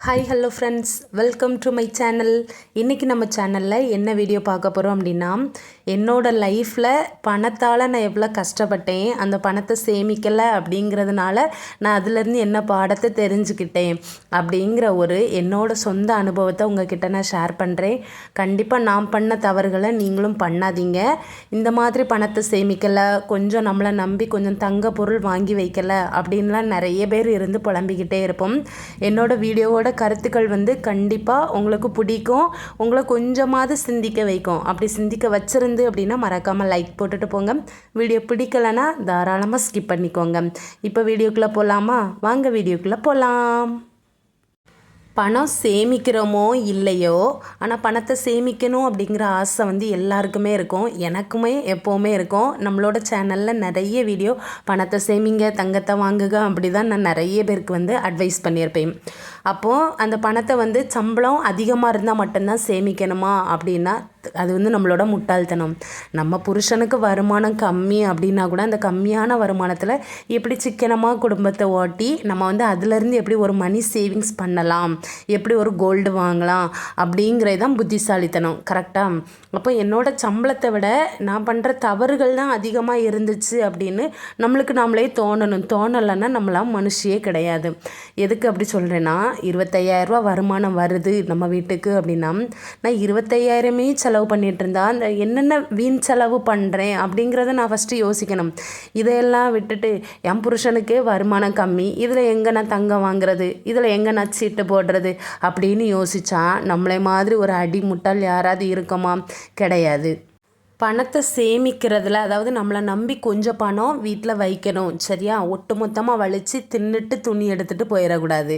Hi hello friends welcome to my channel இன்றைக்கி நம்ம சேனலில் என்ன வீடியோ பார்க்க போகிறோம் அப்படின்னா என்னோடய லைஃப்பில் பணத்தால் நான் எவ்வளோ கஷ்டப்பட்டேன் அந்த பணத்தை சேமிக்கலை அப்படிங்கிறதுனால நான் அதுலேருந்து என்ன பாடத்தை தெரிஞ்சுக்கிட்டேன் அப்படிங்கிற ஒரு என்னோடய சொந்த அனுபவத்தை உங்ககிட்ட நான் ஷேர் பண்ணுறேன் கண்டிப்பாக நான் பண்ண தவறுகளை நீங்களும் பண்ணாதீங்க. இந்த மாதிரி பணத்தை சேமிக்கலை கொஞ்சம் நம்மளை நம்பி கொஞ்சம் தங்க பொருள் வாங்கி வைக்கலை அப்படின்லாம் நிறைய பேர் இருந்து புலம்பிக்கிட்டே இருப்போம். என்னோடய வீடியோவோட கருத்துக்கள் வந்து கண்டிப்பாக உங்களுக்கு பிடிக்கும். உங்களை கொஞ்சமாவது சிந்திக்க வைக்கும். அப்படி சிந்திக்க வச்சிருந்து அப்படின்னா மறக்காமல் லைக் போட்டுட்டு போங்க. வீடியோ பிடிக்கலைன்னா தாராளமாக ஸ்கிப் பண்ணிக்கோங்க. இப்போ வீடியோக்குள்ளே போகலாமா வாங்க வீடியோக்குள்ளே போகலாம் பணம் சேமிக்கிறோமோ இல்லையோ? ஆனால் பணத்தை சேமிக்கணும் அப்படிங்கிற ஆசை வந்து எல்லாருக்குமே இருக்கும். எனக்குமே எப்போவுமே இருக்கும். நம்மளோட சேனலில் நிறைய வீடியோ பணத்தை சேமிங்க தங்கத்தை வாங்குக அப்படி தான் நான் நிறைய பேருக்கு வந்து அட்வைஸ் பண்ணியிருப்பேன். அப்போது அந்த பணத்தை வந்து சம்பளம் அதிகமாக இருந்தால் மட்டும்தான் சேமிக்கணுமா அப்படின்னா அது வந்து நம்மளோட முட்டாள்தனம். நம்ம புருஷனுக்கு வருமானம் கம்மி அப்படின்னா கூட அந்த கம்மியான வருமானத்தில் எப்படி சிக்கனமாக குடும்பத்தை ஓட்டி நம்ம வந்து அதுலேருந்து எப்படி ஒரு மணி சேவிங்ஸ் பண்ணலாம் எப்படி ஒரு கோல்டு வாங்கலாம் அப்படிங்கிறது தான் புத்திசாலித்தனம் கரெக்டாக அப்போ என்னோட சம்பளத்தை விட நான் பண்ணுற தவறுகள் தான் அதிகமாக இருந்துச்சு அப்படின்னு நம்மளுக்கு நாமளே தோணணும். தோணலைன்னா நம்மளாம் மனுஷியே கிடையாது. எதுக்கு அப்படி சொல்கிறேன்னா இருபத்தையாயிரரூபா வருமானம் வருது நம்ம வீட்டுக்கு அப்படின்னா நான் இருபத்தையாயிரமே செலவு பண்ணிகிட்டு இருந்தா அந்த என்னென்ன வீண் செலவு பண்ணுறேன் அப்படிங்கிறத நான் ஃபஸ்ட்டு யோசிக்கணும். இதையெல்லாம் விட்டுட்டு என் புருஷனுக்கே வருமானம் கம்மி இதில் எங்கே நான் தங்கம் வாங்குறது இதில் எங்கே நான் சீட்டு போடுறது அப்படின்னு யோசித்தா நம்மளை மாதிரி ஒரு அடி முட்டாள் யாராவது இருக்குமா? கிடையாது. பணத்தை சேமிக்கிறதுல அதாவது நம்மளை நம்பி கொஞ்சம் பணம் வீட்டில் வைக்கணும் சரியா? ஒட்டு மொத்தமாக வலித்து தின்னுட்டு துணி எடுத்துகிட்டு போயிடக்கூடாது.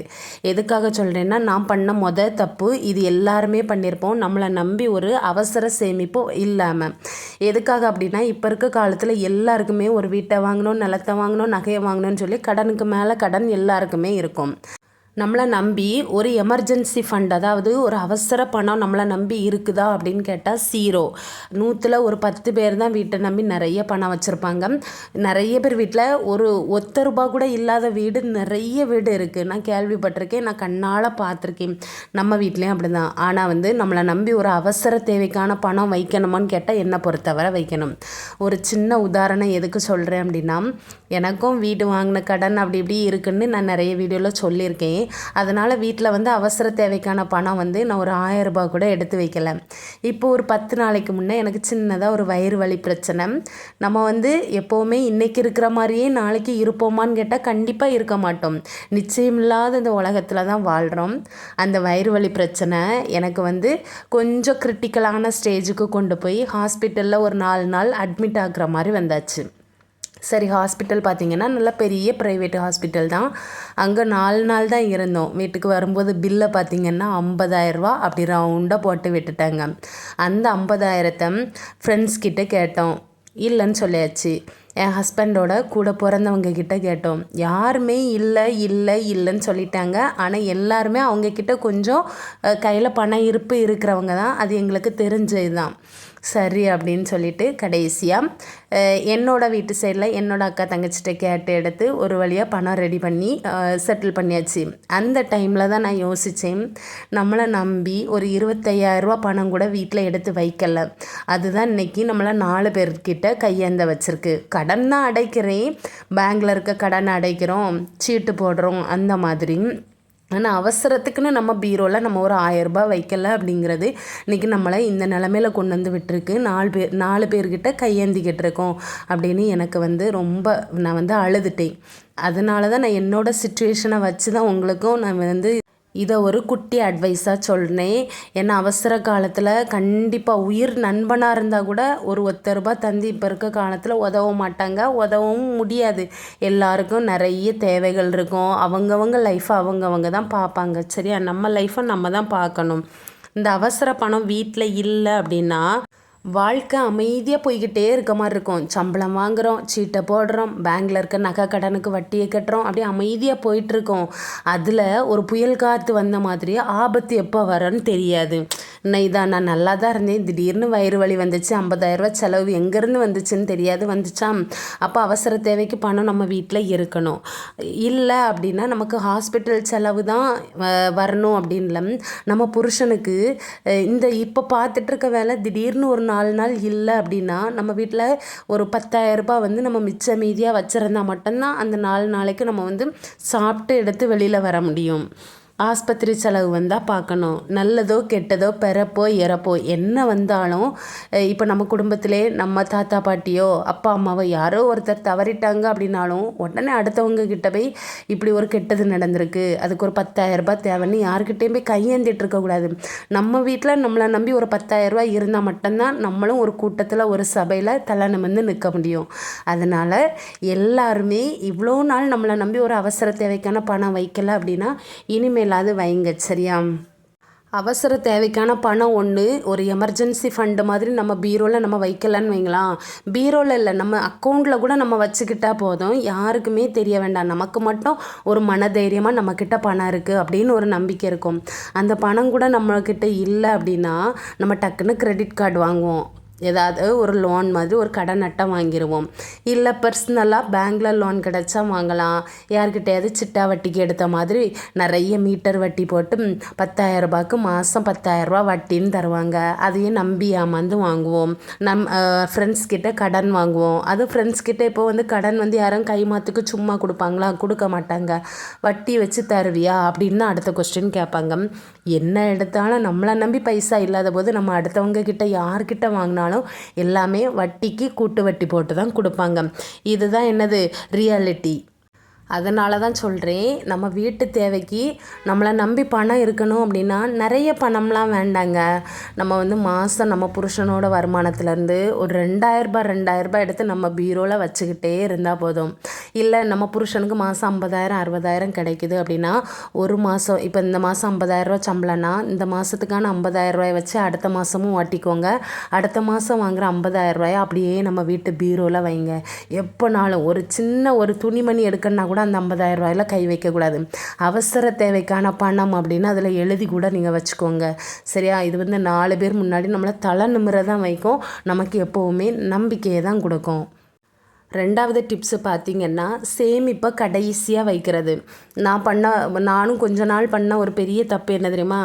எதுக்காக சொல்கிறேன்னா நான் பண்ண மொத தப்பு இது எல்லாருமே பண்ணியிருப்போம் நம்மளை நம்பி ஒரு அவசர சேமிப்பு இல்லாமல் எதுக்காக அப்படின்னா இப்போ இருக்க காலத்தில் எல்லாருக்குமே ஒரு வீட்டை வாங்கணும் நிலத்தை வாங்கணும் நகையை வாங்கணும்னு சொல்லி கடனுக்கு மேலே கடன் எல்லாருக்குமே இருக்கும். நம்மளை நம்பி ஒரு எமர்ஜென்சி ஃபண்ட் அதாவது ஒரு அவசர பணம் நம்மளை நம்பி இருக்குதா அப்படின்னு கேட்டால் சீரோ நூற்றில் ஒரு பத்து பேர் தான் வீட்டை நம்பி நிறைய பணம் வச்சுருப்பாங்க. நிறைய பேர் வீட்டில் ஒரு ஒத்த ரூபா கூட இல்லாத வீடு நிறைய வீடு இருக்குது நான் கேள்விப்பட்டிருக்கேன் நான் கண்ணால் பார்த்துருக்கேன். நம்ம வீட்லேயும் அப்படி தான் ஆனால் வந்து நம்மளை நம்பி ஒரு அவசர தேவைக்கான பணம் வைக்கணுமான்னு கேட்டால் என்னை பொறுத்தவரை வைக்கணும். ஒரு சின்ன உதாரணம் எதுக்கு சொல்கிறேன் அப்படின்னா எனக்கும் வீடு வாங்கின கடன் அப்படி இப்படி இருக்குன்னு நான் நிறைய வீடியோவில் சொல்லியிருக்கேன். அதனால் வீட்டில் வந்து அவசர தேவைக்கான பணம் வந்து நான் ஒரு ஆயரரூபா கூட எடுத்து வைக்கல. இப்போ ஒரு பத்து நாளைக்கு முன்னே எனக்கு சின்னதாக ஒரு வயிறு வலி பிரச்சனை. நம்ம வந்து எப்போவுமே இன்றைக்கி இருக்கிற மாதிரியே நாளைக்கு இருப்போமான்னு கேட்டால் கண்டிப்பாக இருக்க மாட்டோம். நிச்சயம் இல்லாத இந்த உலகத்தில் தான் வாழ்கிறோம் அந்த வயிறு வலி பிரச்சனை எனக்கு வந்து கொஞ்சம் கிரிட்டிக்கலான ஸ்டேஜுக்கு கொண்டு போய் ஹாஸ்பிட்டலில் ஒரு நாலு நாள் அட்மிட் ஆகுற மாதிரி வந்தாச்சு. சரி ஹாஸ்பிட்டல் பார்த்திங்கன்னா நல்லா பெரிய ப்ரைவேட் ஹாஸ்பிட்டல் தான். அங்கே நாலு நாள் தான் இருந்தோம். வீட்டுக்கு வரும்போது பில்லை பார்த்திங்கன்னா ஐம்பதாயிரரூபா அப்படி ரவுண்டாக போட்டு விட்டுட்டாங்க. அந்த ஐம்பதாயிரத்தை ஃப்ரெண்ட்ஸ் கிட்டே கேட்டோம். இல்லைன்னு சொல்லியாச்சு. என் ஹஸ்பண்டோட கூட பிறந்தவங்க கிட்ட கேட்டோம். யாருமே இல்லை இல்லை இல்லைன்னு சொல்லிட்டாங்க. ஆனால் எல்லாருமே அவங்கக்கிட்ட கொஞ்சம் கையில் பணம் இருப்பு இருக்கிறவங்க தான். அது எங்களுக்கு தெரிஞ்சது தான் சரி அப்படின்னு சொல்லிட்டு கடைசியாக என்னோடய வீட்டு சைடில் என்னோடய அக்கா தங்கச்சிட்ட கேட்டு எடுத்து ஒரு வழியாக பணம் ரெடி பண்ணி செட்டில் பண்ணியாச்சு. அந்த டைமில் தான் நான் யோசித்தேன் நம்மளை நம்பி ஒரு இருபத்தையாயிரரூபா பணம் கூட வீட்டில் எடுத்து வைக்கல. அதுதான் இன்றைக்கி நம்மளை நாலு பேர்கிட்ட கையேந்த வச்சுருக்கு. கடன் தான் அடைக்கிறேன். பேங்கில் இருக்க கடன் அடைக்கிறோம். சீட்டு போடுறோம். அந்த மாதிரி. ஆனால் அவசரத்துக்குன்னு நம்ம பீரோவில் நம்ம ஒரு ஆயரரூபா வைக்கல அப்படிங்கிறது இன்றைக்கி நம்மளை இந்த நிலமையில கொண்டு வந்து விட்டுருக்கு. நாலு பேர் நாலு பேர்கிட்ட கையேந்திக்கிட்டு இருக்கோம் அப்படின்னு எனக்கு வந்து ரொம்ப நான் வந்து அழுதுட்டேன். அதனால தான் நான் என்னோடய சுச்சுவேஷனை வச்சு தான் உங்களுக்கும் நான் வந்து இதை ஒரு குட்டி அட்வைஸாக சொல்கிறேன் ஏன்னா அவசர காலத்தில் கண்டிப்பாக உயிர் நண்பனாக இருந்தால் கூட ஒரு ஒத்த ரூபாய் தந்து இப்போ இருக்க காலத்தில் உதவ மாட்டாங்க. உதவவும் முடியாது. எல்லாருக்கும் நிறைய தேவைகள் இருக்கும். அவங்கவங்க லைஃப்பை அவங்கவங்க தான் பார்ப்பாங்க. சரியா? நம்ம லைஃப்பை நம்ம தான் பார்க்கணும். இந்த அவசர பணம் வீட்டில் இல்லை அப்படின்னா வாழ்க்கை அமைதியாக போய்கிட்டே இருக்க மாதிரி இருக்கும். சம்பளம் வாங்குகிறோம் சீட்டை போடுறோம் பேங்கில் இருக்க நகை கடனுக்கு வட்டியை கட்டுறோம். அப்படியே அமைதியாக போயிட்டுருக்கோம் அதில் ஒரு புயல் காற்று வந்த மாதிரி ஆபத்து எப்போ வரன்னு தெரியாது. இன்னும் இதான் நான் நல்லா தான் இருந்தேன். திடீர்னு வயிறு வலி வந்துச்சு. ஐம்பதாயிரரூபா செலவு எங்கேருந்து வந்துச்சுன்னு தெரியாது. வந்துச்சா? அப்போ அவசர தேவைக்கு பணம் நம்ம வீட்டில் இருக்கணும். இல்லை அப்படின்னா நமக்கு ஹாஸ்பிட்டல் செலவு தான் வ- வரணும் அப்படின்ல நம்ம புருஷனுக்கு இந்த இப்போ பார்த்துட்ருக்க வேலை திடீர்னு ஒரு நாள் நாலு நாள் இல்லை அப்படின்னா நம்ம வீட்டில் ஒரு பத்தாயிரரூபா வந்து நம்ம மிச்ச மீதியாக வச்சுருந்தா மட்டும்தான் அந்த நாலு நாளைக்கு நம்ம வந்து சாப்பிட்டு எடுத்து வெளியில் வர முடியும். ஆஸ்பத்திரி செலவு வந்தால் பார்க்கணும் நல்லதோ கெட்டதோ பிறப்போ இறப்போ என்ன வந்தாலும் இப்போ நம்ம குடும்பத்திலே நம்ம தாத்தா பாட்டியோ அப்பா அம்மாவோ யாரோ ஒருத்தர் தவறிட்டாங்க அப்படின்னாலும் உடனே அடுத்தவங்க கிட்ட போய் இப்படி ஒரு கெட்டது நடந்திருக்கு. அதுக்கு ஒரு பத்தாயிரரூபா தேவைன்னு யாருக்கிட்டேயும் போய் கையேந்திட்டு இருக்கக்கூடாது நம்ம வீட்டில் நம்மளை நம்பி ஒரு பத்தாயிரரூபா ரூபாய் இருந்தால் மட்டும்தான் நம்மளும் ஒரு கூட்டத்தில் ஒரு சபையில் தலை நிமிர்ந்து நிற்க முடியும். அதனால் எல்லாருமே இவ்வளோ நாள் நம்மளை நம்பி ஒரு அவசர தேவைக்கான பணம் வைக்கல அப்படின்னா இனிமேல் இல்லாது வைங்க சரியா? அவசர தேவைக்கான பணம் ஒன்று ஒரு எமர்ஜென்சி ஃபண்டு மாதிரி நம்ம பீரோவில் நம்ம வைக்கலன்னு வைங்களாம் பீரோவில் இல்லை நம்ம அக்கௌண்ட்டில் கூட நம்ம வச்சுக்கிட்டா போதும். யாருக்குமே தெரிய வேண்டாம். நமக்கு மட்டும் ஒரு மனதைரியமாக நம்மக்கிட்ட பணம் இருக்குது அப்படின்னு ஒரு நம்பிக்கை இருக்கும். அந்த பணம் கூட நம்மக்கிட்ட இல்லை அப்படின்னா நம்ம டக்குன்னு கிரெடிட் கார்டு வாங்குவோம். ஏதாவது ஒரு லோன் மாதிரி ஒரு கடன் அட்டை வாங்கிடுவோம் இல்லை பர்சனலாக பேங்க்கில் லோன் கிடச்சா வாங்கலாம். யார்கிட்டையாவது சிட்டா வட்டிக்கு எடுத்த மாதிரி நிறைய மீட்டர் வட்டி போட்டு ம், 10000 ரூபாய்க்கு மாதம் பத்தாயிரரூபா வட்டின்னு தருவாங்க. அதையும் நம்பி ஏமாந்து வாங்குவோம். நம் ஃப்ரெண்ட்ஸ் கிட்ட கடன் வாங்குவோம். அது ஃப்ரெண்ட்ஸ் கிட்ட இப்போ வந்து கடன் வந்து யாரும் கைமாத்துக்கு சும்மா கொடுப்பாங்களா? கொடுக்க மாட்டாங்க. வட்டி வச்சு தருவியா? அப்படின்னு தான் அடுத்த கொஸ்டின் கேட்பாங்க. என்ன எடுத்தாலும் நம்மளை நம்பி பைசா இல்லாத போது நம்ம அடுத்தவங்க கிட்ட யார்கிட்ட வாங்கினாலும் எல்லாமே வட்டிக்கு கூட்டு வட்டி போட்டு தான் கொடுப்பாங்க. இதுதான் என்னது? ரியாலிட்டி அதனால தான் சொல்கிறேன் நம்ம வீட்டு தேவைக்கு நம்மளை நம்பி பணம் இருக்கணும் அப்படின்னா நிறைய பணம்லாம் வேண்டாங்க. நம்ம வந்து மாதம் நம்ம புருஷனோட வருமானத்துலேருந்து ஒரு ரெண்டாயிரரூபா ரெண்டாயிரரூபா எடுத்து நம்ம பீரோவில் வச்சுக்கிட்டே இருந்தால் போதும். இல்லை நம்ம புருஷனுக்கு மாதம் ஐம்பதாயிரம் அறுபதாயிரம் கிடைக்குது அப்படின்னா ஒரு மாதம் இப்போ இந்த மாதம் ஐம்பதாயிரரூவா சம்பளம்னா இந்த மாதத்துக்கான ஐம்பதாயிரரூபாயை வச்சு அடுத்த மாதமும் ஓட்டிக்கோங்க. அடுத்த மாதம் வாங்குற ஐம்பதாயிரரூபாயை அப்படியே நம்ம வீட்டு பீரோவில் வைங்க. எப்போனாலும் ஒரு சின்ன ஒரு துணிமணி எடுக்கணுன்னா கூட அந்த ஐம்பதாயிரரூவாயில் கை வைக்கக்கூடாது அவசர தேவைக்கான பணம் அப்படின்னு அதில் எழுதி கூட நீங்கள் வச்சுக்கோங்க. சரியா? இது வந்து நாலு பேர் முன்னாடி நம்மளை தலை நிமிர தான் வைக்கும். நமக்கு எப்போவுமே நம்பிக்கையை தான் கொடுக்கும். ரெண்டாவது டிப்ஸு பார்த்தீங்கன்னா சேமிப்பை கடைசியாக வைக்கிறது. நான் பண்ண நானும் கொஞ்ச நாள் பண்ண ஒரு பெரிய தப்பு என்ன தெரியுமா?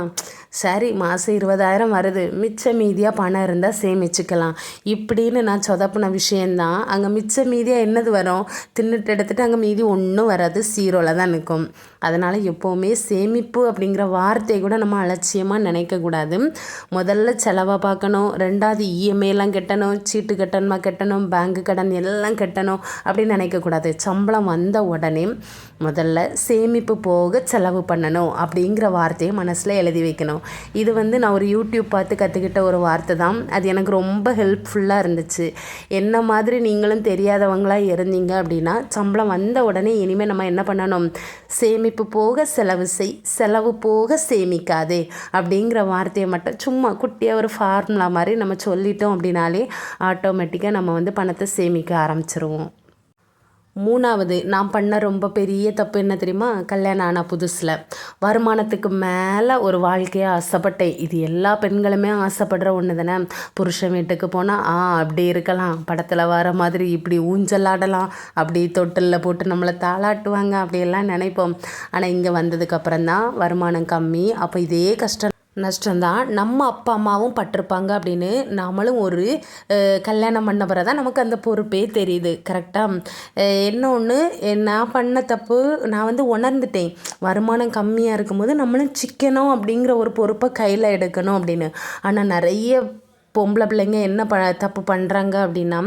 சரி மாதம் இருபதாயிரம் வருது. மிச்ச மீதியாக பணம் இருந்தால் சேமிச்சுக்கலாம். இப்படின்னு நான் சொதப்பின விஷயந்தான் அங்கே மிச்ச மீதியாக என்னது வரும்? தின்னுட்டு எடுத்துகிட்டு அங்கே மீதி ஒன்றும் வராது. சீரோவில் தான் நிற்கும் அதனால் எப்போவுமே சேமிப்பு அப்படிங்கிற வார்த்தையை கூட நம்ம அலட்சியமாக நினைக்கக்கூடாது முதல்ல செலவை பார்க்கணும். ரெண்டாவது இஎம்ஐலாம் கட்டணும். சீட்டு கட்டணுமா கட்டணும். பேங்க்கு கடன் எல்லாம் கட்டணும் அப்படின்னு நினைக்கக்கூடாது சம்பளம் வந்த உடனே முதல்ல சேமிப்பு போக செலவு பண்ணணும் அப்படிங்கிற வார்த்தையை மனசில் எழுதி வைக்கணும். இது வந்து நான் ஒரு யூடியூப் பார்த்து கற்றுக்கிட்ட ஒரு வார்த்தை தான். அது எனக்கு ரொம்ப ஹெல்ப்ஃபுல்லாக இருந்துச்சு. என்ன மாதிரி நீங்களும் தெரியாதவங்களாக இருந்தீங்க அப்படின்னா சம்பளம் வந்த உடனே இனிமேல் நம்ம என்ன பண்ணணும்? சேமிப்பு போக செலவு செய் செலவு போக சேமிக்காதே அப்படிங்கிற வார்த்தையை மட்டும் சும்மா குட்டியாக ஒரு ஃபார்முலா மாதிரி நம்ம சொல்லிட்டோம் அப்படின்னாலே ஆட்டோமேட்டிக்காக நம்ம வந்து பணத்தை சேமிக்க ஆரம்பிச்சிருவோம். மூணாவது நான் பண்ண ரொம்ப பெரிய தப்பு என்ன தெரியுமா? கல்யாணம் ஆன புதுசில். வருமானத்துக்கு மேலே ஒரு வாழ்க்கையை ஆசைப்பட்டேன். இது எல்லா பெண்களுமே ஆசைப்படுற ஒன்று தானே. புருஷன் வீட்டுக்கு போனால் ஆ அப்படி இருக்கலாம். படத்தில் வர மாதிரி இப்படி ஊஞ்சல் ஆடலாம் அப்படி தொட்டிலில் போட்டு நம்மளை தாளாட்டுவாங்க. அப்படியெல்லாம் நினைப்போம். ஆனால் இங்கே வந்ததுக்கப்புறம் தான் வருமானம் கம்மி. அப்போ இதே கஷ்டம் நஷ்டம்தான். நம்ம அப்பா அம்மாவும் பட்டிருப்பாங்க அப்படின்னு நாமளும் ஒரு கல்யாணம் பண்ணவரை தான் நமக்கு அந்த பொறுப்பே தெரியுது. கரெக்டாக என்ன ஒன்று நான் பண்ண தப்பு நான் வந்து உணர்ந்துட்டேன். வருமானம் கம்மியாக இருக்கும்போது நம்மளும் சிக்கணும் அப்படிங்கிற ஒரு பொறுப்பை கையில் எடுக்கணும் அப்படின்னு. ஆனால் நிறைய பொம்பளை பிள்ளைங்க என்ன ப தப்பு பண்ணுறாங்க அப்படின்னா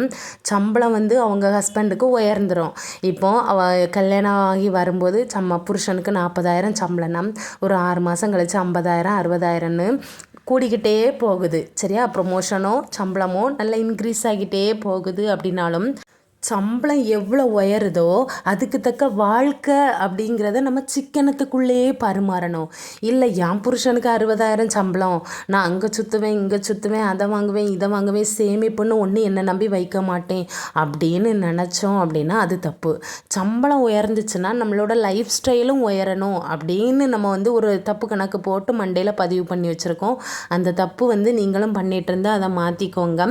சம்பளம் வந்து அவங்க ஹஸ்பண்டுக்கு உயர்ந்துடும் இப்போ அவ கல்யாணம் ஆகி வரும்போது சம்ம புருஷனுக்கு நாற்பதாயிரம் சம்பளம்னா ஒரு ஆறு மாதம் கழிச்சு ஐம்பதாயிரம் அறுபதாயிரம்னு கூடிக்கிட்டே போகுது. சரியா? ப்ரொமோஷனோ சம்பளமோ நல்லா இன்க்ரீஸ் ஆகிட்டே போகுது அப்படின்னாலும் சம்பளம் எவ்வளோ உயருதோ அதுக்கு தக்க வாழ்க்கை அப்படிங்கிறத நம்ம சிக்கனத்துக்குள்ளேயே பரிமாறணும். இல்லை என் புருஷனுக்கு அறுபதாயிரம் சம்பளம். நான் அங்கே சுற்றுவேன் இங்கே சுற்றுவேன் அதை வாங்குவேன் இதை வாங்குவேன் சேமிப்புன்னு ஒன்று என்னை நம்பி வைக்க மாட்டேன் அப்படின்னு நினச்சோம் அப்படின்னா அது தப்பு. சம்பளம் உயர்ந்துச்சுன்னா நம்மளோட லைஃப் ஸ்டைலும் உயரணும் அப்படின்னு நம்ம வந்து ஒரு தப்பு கணக்கு போட்டு மண்டையில் பதிவு பண்ணி வச்சுருக்கோம். அந்த தப்பு வந்து நீங்களும் பண்ணிகிட்டு இருந்தால் அதை மாற்றிக்கோங்க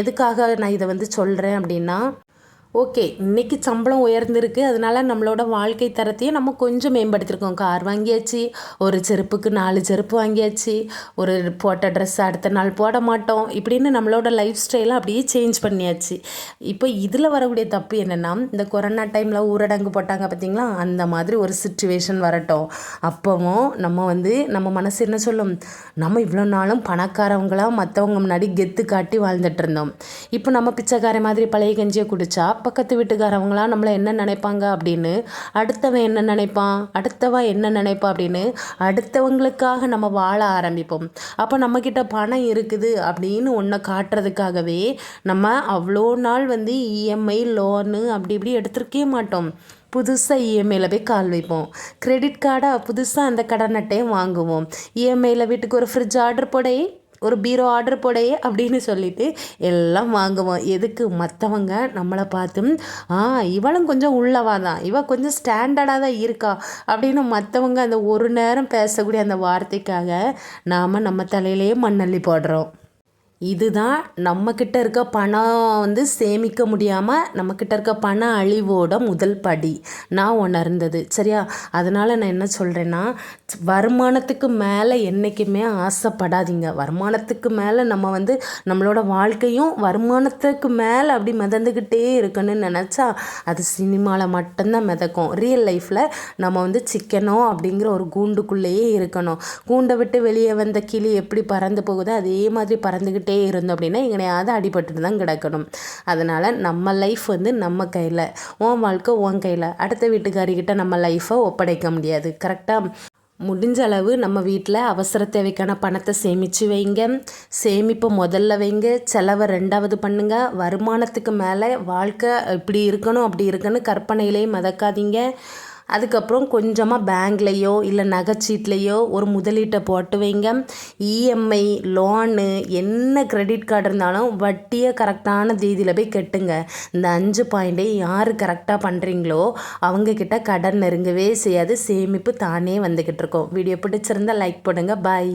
எதுக்காக நான் இதை வந்து சொல்கிறேன் அப்படின்னா 됩니다. ஓகே இன்றைக்கி சம்பளம் உயர்ந்திருக்கு. அதனால் நம்மளோட வாழ்க்கை தரத்தையும் நம்ம கொஞ்சம் மேம்படுத்தியிருக்கோம் கார் வாங்கியாச்சு ஒரு செருப்புக்கு நாலு செருப்பு வாங்கியாச்சு ஒரு போட்ட ட்ரெஸ் அடுத்த நாள் போட மாட்டோம். இப்படின்னு நம்மளோட லைஃப் ஸ்டைலை அப்படியே சேஞ்ச் பண்ணியாச்சு. இப்போ இதில் வரக்கூடிய தப்பு என்னென்னா இந்த கொரோனா டைமில் ஊரடங்கு போட்டாங்க பார்த்திங்களா? அந்த மாதிரி ஒரு சுச்சுவேஷன் வரட்டும். அப்போவும் நம்ம வந்து நம்ம மனசு என்ன சொல்லும்? நம்ம இவ்வளோ நாளும் பணக்காரவங்களாக மற்றவங்க முன்னாடி கெத்து காட்டி வாழ்ந்துட்டு இருந்தோம். இப்போ நம்ம பிச்சைக்கார மாதிரி பழைய கஞ்சியை குடித்தா பக்கத்து வீட்டுக்காரவங்களாம் நம்மளை என்ன நினைப்பாங்க அப்படின்னு அடுத்தவன் என்ன நினைப்பான்? அடுத்தவன் என்ன நினைப்பா அப்படின்னு அடுத்தவங்களுக்காக நம்ம வாழ ஆரம்பிப்போம். அப்போ நம்மக்கிட்ட பணம் இருக்குது அப்படின்னு ஒன்றை காட்டுறதுக்காகவே நம்ம அவ்வளோ நாள் வந்து இஎம்ஐ லோனு அப்படி இப்படி எடுத்துருக்கே மாட்டோம். புதுசாக இஎம்ஐயில் போய் கால் வைப்போம். கிரெடிட் கார்டாக புதுசாக அந்த கடன் அட்டையை வாங்குவோம் இஎம்ஐயில் வீட்டுக்கு ஒரு ஃப்ரிட்ஜ் ஆர்டர் போடே. ஒரு பீரோ ஆர்டர் போடையே அப்படின்னு சொல்லிட்டு எல்லாம் வாங்குவோம். எதுக்கு? மற்றவங்க நம்மளை பார்த்து ஆ இவளும் கொஞ்சம் உள்ளவா தான். இவள் கொஞ்சம் ஸ்டாண்டர்டாக தான் இருக்கா? அப்படின்னு மற்றவங்க அந்த ஒரு நேரம் பேசக்கூடிய அந்த வார்த்தைக்காக நாம் நம்ம தலையிலேயே மண்ணள்ளி போடுறோம். இதுதான் நம்மக்கிட்ட இருக்க பணம் வந்து சேமிக்க முடியாமல் நம்மக்கிட்ட இருக்க பண அழிவோட முதல் படி. நான் உணர்ந்தது. சரியா? அதனால் நான் என்ன சொல்கிறேன்னா வருமானத்துக்கு மேலே என்றைக்குமே ஆசைப்படாதீங்க. வருமானத்துக்கு மேலே நம்ம வந்து நம்மளோட வாழ்க்கையும் வருமானத்துக்கு மேலே அப்படி மிதந்துக்கிட்டே இருக்குன்னு நினச்சா அது சினிமாவில் மட்டும்தான் மிதக்கும். ரியல் லைஃப்பில் நம்ம வந்து சிக்கனோ அப்படிங்கிற ஒரு கூண்டுக்குள்ளேயே இருக்கணும். கூண்டை விட்டு வெளியே வந்த கிளி எப்படி பறந்து போகுதோ அதே மாதிரி பறந்துக்கிட்டே பண்ணிகிட்டே இருந்தோம் அப்படின்னா எங்கனையாவது அடிபட்டுட்டு தான் கிடக்கணும். அதனால் நம்ம லைஃப் வந்து நம்ம கையில் உன் வாழ்க்கை உன் கையில். அடுத்த வீட்டுக்காரிக்கிட்ட நம்ம லைஃப்பை ஒப்படைக்க முடியாது. கரெக்டாக முடிஞ்ச அளவு நம்ம வீட்டில் அவசர தேவைக்கான பணத்தை சேமித்து வைங்க. சேமிப்பை முதல்ல வைங்க. செலவை ரெண்டாவது பண்ணுங்கள் வருமானத்துக்கு மேலே வாழ்க்கை இப்படி இருக்கணும் அப்படி இருக்கணும் கற்பனையிலேயே மதக்காதீங்க. அதுக்கப்புறம் கொஞ்சமாக பேங்க்லேயோ இல்லை நகைச்சீட்லேயோ ஒரு முதலீட்டை போட்டு வைங்க. இஎம்ஐ லோனு என்ன கிரெடிட் கார்டு இருந்தாலும் வட்டியை கரெக்டான தேதியில் போய் கட்டுங்க. இந்த அஞ்சு பாயிண்ட்டை யார் கரெக்டாக பண்ணுறீங்களோ அவங்கக்கிட்ட கடன் நெருங்கவே செய்யாது. சேமிப்பு தானே வந்துக்கிட்டு இருக்கோம். வீடியோ பிடிச்சிருந்தால் லைக் பண்ணுங்கள் பாய்